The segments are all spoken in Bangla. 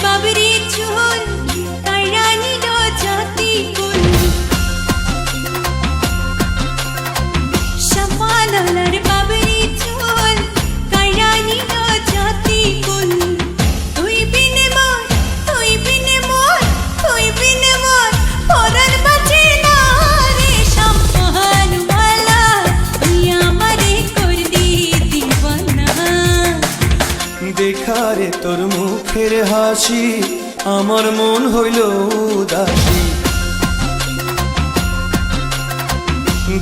Babidi. হাসি, আমার মন হইল উদাসী।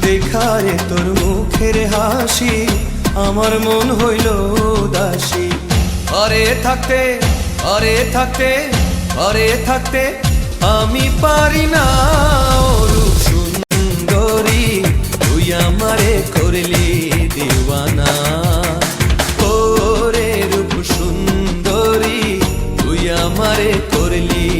দেখারে তোর মুখের হাসি, আমার মন হইল উদাসী। ঘরে থাকতে ঘরে থাকতে ঘরে থাকতে, আমি পারি না রূপ সুন্দরী, তুই আমারে করলি দিওয়ানা। আমারে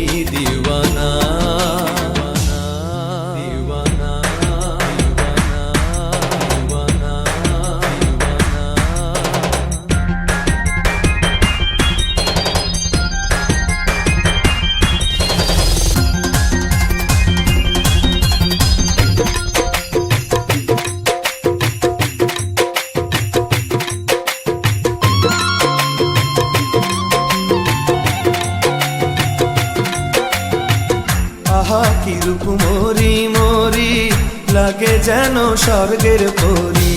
কি রূপ মরি মরি লাগে যেন স্বর্গের পরি?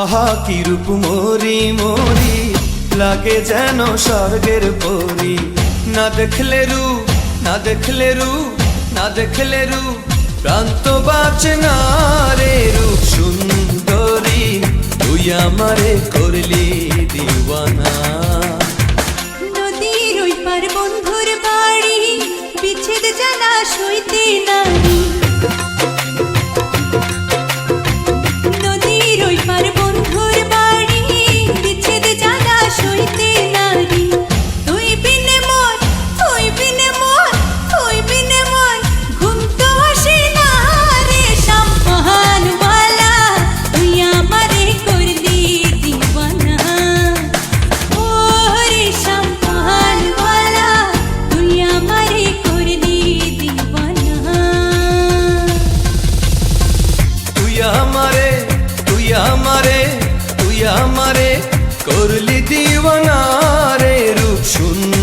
আহা কি রূপ মরি মরি লাগে যেন স্বর্গের পরি? না দেখলে রূপ, না দেখলে রূপ, না দেখলে রূপ প্রান্ত বাঁচে না রে রূপ সুন্দরী তুই আমারে করলি দিওয়ানা। নদীর ওই পার জানা আমারে তুই আমারে তুই আমারে করলি দিওয়ানা রে রূপ সুন্দরী।